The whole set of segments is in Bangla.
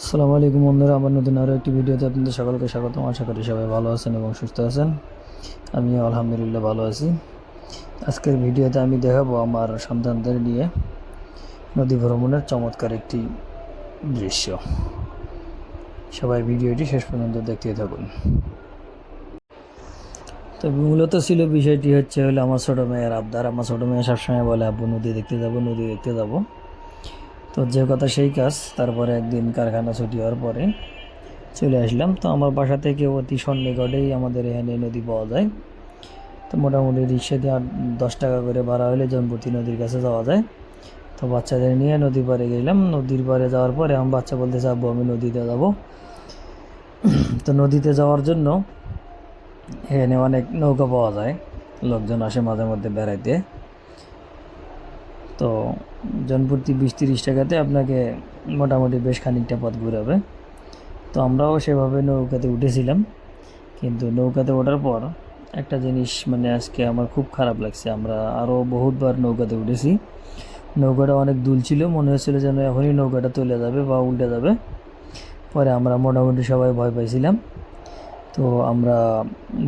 আসসালামু আলাইকুম বন্ধুরা, আমার নতুন আরও একটি ভিডিওতে আপনাদের সকলকে স্বাগতম। আশা করি সবাই ভালো আছেন এবং সুস্থ আছেন। আমি আলহামদুলিল্লাহ ভালো আছি। আজকের ভিডিওতে আমি দেখাবো আমার সন্তানদের নিয়ে নদী ভ্রমণের চমৎকার একটি দৃশ্য। সবাই ভিডিওটি শেষ পর্যন্ত দেখতে থাকুন। তো মূলত ছিল বিষয়টি হচ্ছে হলো, আমার ছোটো মেয়ের আবদার। আমার ছোটো মেয়ে সবসময় বলে, আব্বু, নদী দেখতে যাব, নদী দেখতে যাব। তো যে কথা সেই কাজ, তারপরে একদিন কারখানা ছুটি হওয়ার পরে চলে আসলাম। তো আমার বাসা থেকে অতি সন্নিকটেই আমাদের এখানে নদী পাওয়া যায়। তো মোটামুটি রিক্সা দিয়ে দশ টাকা করে ভাড়া হলে জনপতি নদীর কাছে যাওয়া যায়। তো বাচ্চাদের নিয়ে নদী পাড়ে গেলাম। নদীর পাড়ে যাওয়ার পরে আমি বাচ্চা বলতে চাবো আমি নদীতে যাব। তো নদীতে যাওয়ার জন্য এখানে অনেক নৌকা পাওয়া যায়। লোকজন আসে মাঝে মধ্যে বেড়াইতে। তো জনপ্রতি বিশ তিরিশ টাকাতে আপনাকে মোটামুটি বেশ খানিকটা পথ ঘুরাবে। তো আমরাও সেভাবে নৌকাতে উঠেছিলাম, কিন্তু নৌকাতে ওঠার পর একটা জিনিস মানে আজকে আমার খুব খারাপ লাগছে। আমরা আরও বহুতবার নৌকাতে উঠেছি। নৌকাটা অনেক দুল ছিল, মনে হচ্ছিল যেন এখনই নৌকাটা তুলে যাবে বা উল্টে যাবে। পরে আমরা মোটামুটি সবাই ভয় পাইছিলাম। তো আমরা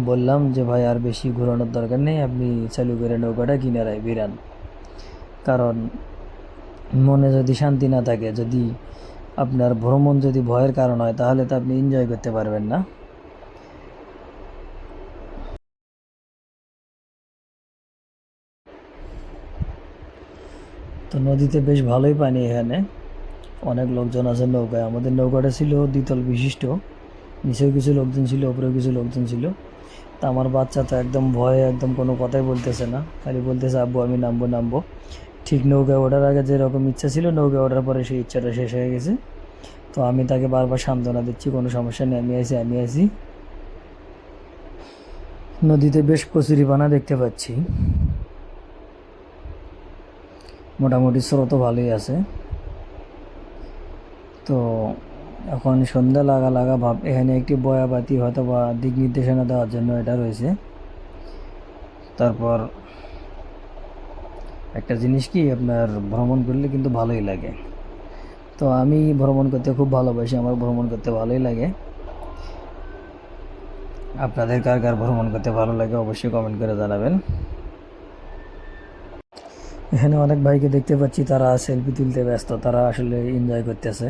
বললাম যে, ভাই, আর বেশি ঘোরানোর দরকার নেই, আপনি চালু করে নৌকাটা কিনারায় বিরান কারণ মনে যদি শান্তি না থাকে, যদি আপনার ভ্রমণ যদি ভয়ের কারণ হয়, তাহলে তো আপনি এনজয় করতে পারবেন না। তো নদীতে বেশ ভালোই পানি এখানে। অনেক লোকজন আছে নৌকায়। আমাদের নৌকাটা ছিল দ্বিতল বিশিষ্ট। নিচেও কিছু লোকজন ছিল উপরেও কিছু লোকজন ছিল। তা আমার বাচ্চা তো একদম ভয়ে একদম কোনো কথাই বলতেছে না। খালি বলতেছে, আব্বু, আমি নামবো নামবো। ঠিক নৌকায় ওঠার আগে যেরকম ইচ্ছা ছিল নৌকায় ওঠার পরে সেই ইচ্ছাটা শেষ হয়ে গেছে। তো আমি তাকে বারবার সান্ত্বনা দিচ্ছি, কোনো সমস্যা নেই, আমি আছি আমি আছি নদীতে বেশ কচুরিপানা দেখতে পাচ্ছি। মোটামুটি স্রোতও ভালোই আছে। তো এখন সন্ধ্যা লাগা লাগা ভাব, এখানে একটি বয়াবাতি হয়তো বা দিক নির্দেশনা দেওয়ার জন্য এটা রয়েছে। তারপর একটা জিনিস কি, আপনার ভ্রমণ করলে কিন্তু ভালোই লাগে। তো আমি ভ্রমণ করতে খুব ভালোবাসি, আমার ভ্রমণ করতে ভালোই লাগে। আপনাদের কার কার ভ্রমণ করতে ভালো লাগে অবশ্যই কমেন্ট করে জানাবেন। এখানে অনেক ভাইকে দেখতে পাচ্ছি, তারা সেলফি তুলতে ব্যস্ত, তারা আসলে এনজয় করতেছে।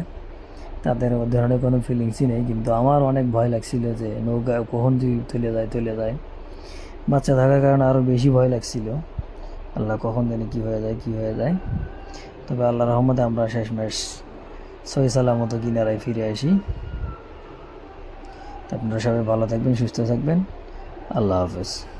তাদের ও ধরনের কোনো ফিলিংসই নেই, কিন্তু আমার অনেক ভয় লাগছিল যে নৌকা কখন যদি তুলে যায় তুলে যায়। বাচ্চা থাকার কারণে আরও বেশি ভয় লাগছিল। আল্লাহ কখন জানি কী হয়ে যায়, কী হয়ে যায়। তবে আল্লাহ রহমতে আমরা শেষ শেষমেশ সহি সালামত কিনারায় ফিরে আসি। আপনারা সবাই ভালো থাকবেন, সুস্থ থাকবেন। আল্লাহ হাফেজ।